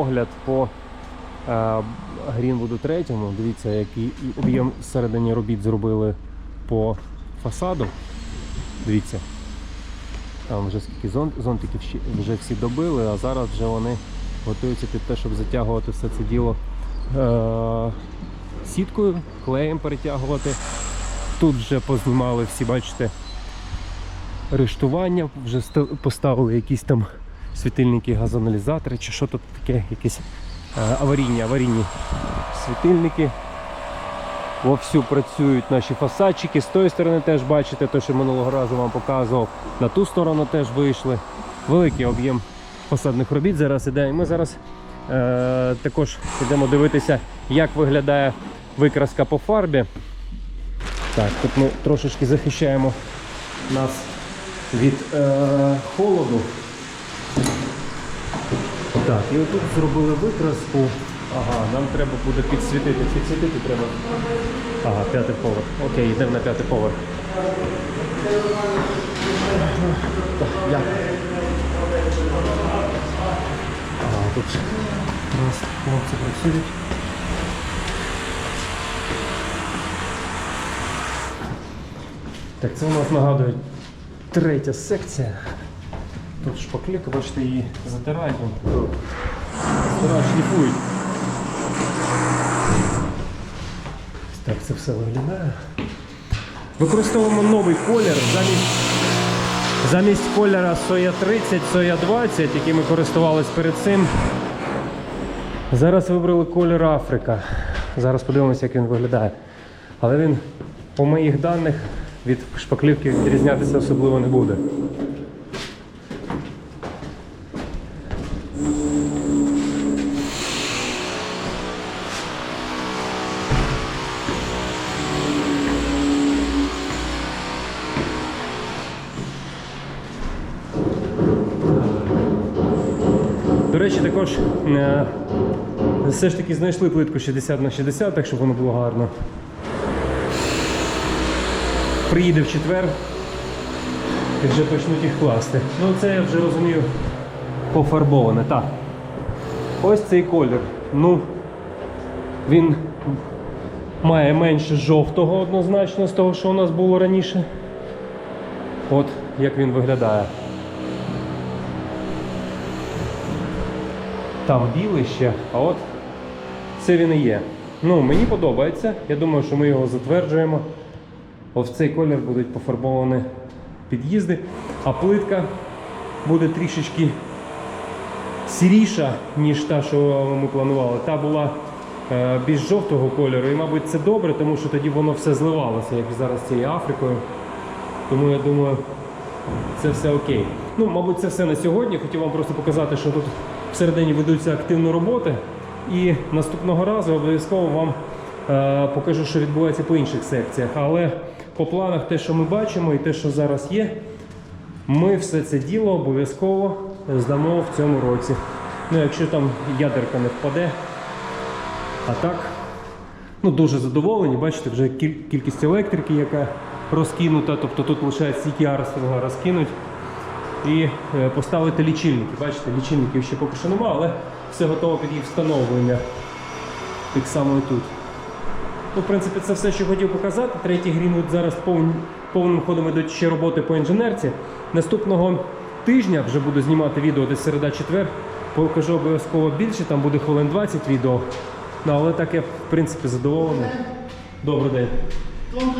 огляд по е, Грінвуду третьому. Дивіться, який об'єм всередині робіт зробили по фасаду. Дивіться. Там вже скільки зон, зонтиків вже всі добили, а зараз вже вони готуються під те, щоб затягувати все це діло е, сіткою, клеєм перетягувати. Тут вже познімали всі, бачите, рештування, вже поставили якісь там світильники, газоаналізатори, чи що тут таке, якісь е, аварійні, аварійні світильники. Вовсю працюють наші фасадчики. З тої сторони теж бачите, те, що минулого разу вам показував. На ту сторону теж вийшли. Великий об'єм фасадних робіт зараз іде. І ми зараз е, також йдемо дивитися, як виглядає викраска по фарбі. Так, тут ми трошечки захищаємо нас від е, холоду. Так, і отут зробили викраску. Ага, нам треба буде підсвітити. Підсвітити треба. Ага, п'ятий поверх. Окей, йдемо на п'ятий поверх. Так, я. Ага, тут раз хлопці працюють. Так, це у нас нагадує третя секція. Тут шпаклівка, бачите, її затирають. вон. Затирають, шліфують. Так це все виглядає. Використовуємо новий колір замість, замість кольора Соя 30, Соя 20, який ми користувалися перед цим. Зараз вибрали колір Африка. Зараз подивимося, як він виглядає. Але він, по моїх даних, від шпаклівки відрізнятися особливо не буде. До речі, також е, все ж таки знайшли плитку 60 на 60, так щоб воно було гарно. Приїде в четвер і вже почнуть їх класти. Ну це я вже розумію пофарбоване. Так. Ось цей колір. Ну, він має менше жовтого однозначно з того, що у нас було раніше. От як він виглядає. Там білий ще, а от це він і є. Ну, мені подобається. Я думаю, що ми його затверджуємо. Ось в цей колір будуть пофарбовані під'їзди, а плитка буде трішечки сіріша, ніж та, що ми планували. Та була е, більш жовтого кольору, і, мабуть, це добре, тому що тоді воно все зливалося, як зараз цією Африкою. Тому я думаю, це все окей. Ну, мабуть, це все на сьогодні. Хотів вам просто показати, що тут всередині ведуться активні роботи. І наступного разу обов'язково вам е, покажу, що відбувається по інших секціях. Але по планах те, що ми бачимо, і те, що зараз є, ми все це діло обов'язково здамо в цьому році. Ну, якщо там ядерка не впаде. А так, ну дуже задоволені. Бачите, вже кількість електрики, яка розкинута, тобто тут лишається тільки арсенал розкинуть. І е, поставити лічильники. Бачите, лічильників ще поки що немає, але все готово під їх встановлення. Так само і тут. Ну, в принципі, це все, що хотів показати. Третій Грінвуд зараз повн- повним ходом ідуть ще роботи по інженерці. Наступного тижня вже буду знімати відео десь середа-четвер. Покажу обов'язково більше, там буде хвилин 20 відео. Ну, але так я, в принципі, задоволений. Добрий день. Вам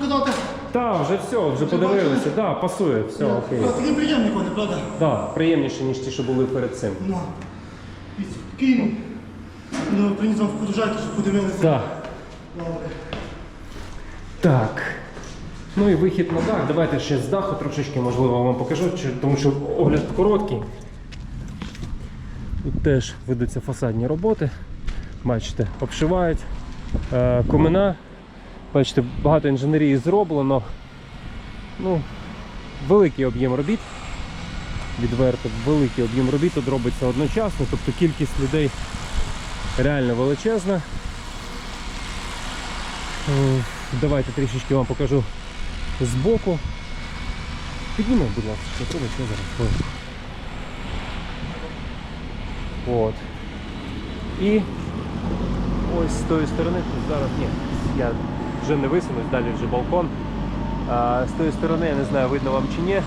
показати. Так, вже все, вже подивилися. Так, да, пасує, все окей. Такий приємний коні, правда? Так, приємніше, ніж ті, що були перед цим. Ну, дивіться, ну, приніс вам фотожайки, щоб подивилися. Так. Добре. Так. Ну і вихід на дах. Давайте ще з даху трошечки, можливо, вам покажу, тому що огляд короткий. Тут теж ведуться фасадні роботи. Бачите, обшивають е, комина. Бачите, багато інженерії зроблено. Ну, великий об'єм робіт. Відверто, великий об'єм робіт тут робиться одночасно, тобто кількість людей реально величезна. Давайте трішечки вам покажу збоку. Піднімемо, будь ласка, трубочку я зараз. От. І ось з тої сторони, тут зараз ні, я вже не висунусь, далі вже балкон. А, з тої сторони, я не знаю, видно вам чи ні.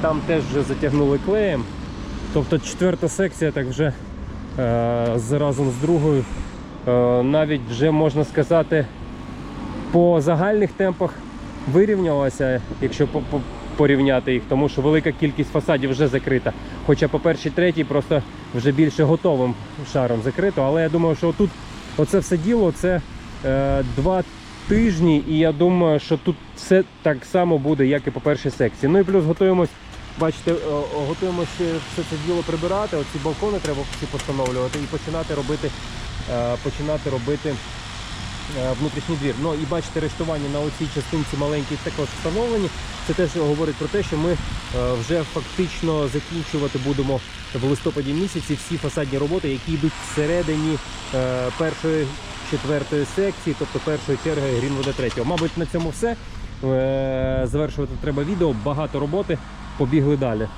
там теж вже затягнули клеєм. Тобто четверта секція так вже разом з другою. навіть вже можна сказати, по загальних темпах вирівнялася, якщо по- по- порівняти їх, тому що велика кількість фасадів вже закрита. Хоча по першій, третій просто вже більше готовим шаром закрито. Але я думаю, що тут оце все діло це е, тижні, і я думаю, що тут все так само буде, як і по першій секції. Ну і плюс готуємось. Бачите, готуємося все це діло прибирати. Оці балкони треба всі постановлювати і починати робити, е, починати робити е, внутрішній двір. Ну і бачите, рештування на оцій частинці маленькій також встановлені. Це теж говорить про те, що ми е, вже фактично закінчувати будемо в листопаді місяці всі фасадні роботи, які йдуть всередині першої четвертої секції, тобто першої черги Грінвуда третього. Мабуть, на цьому все. Е, Завершувати треба відео. Багато роботи. Побігли далі.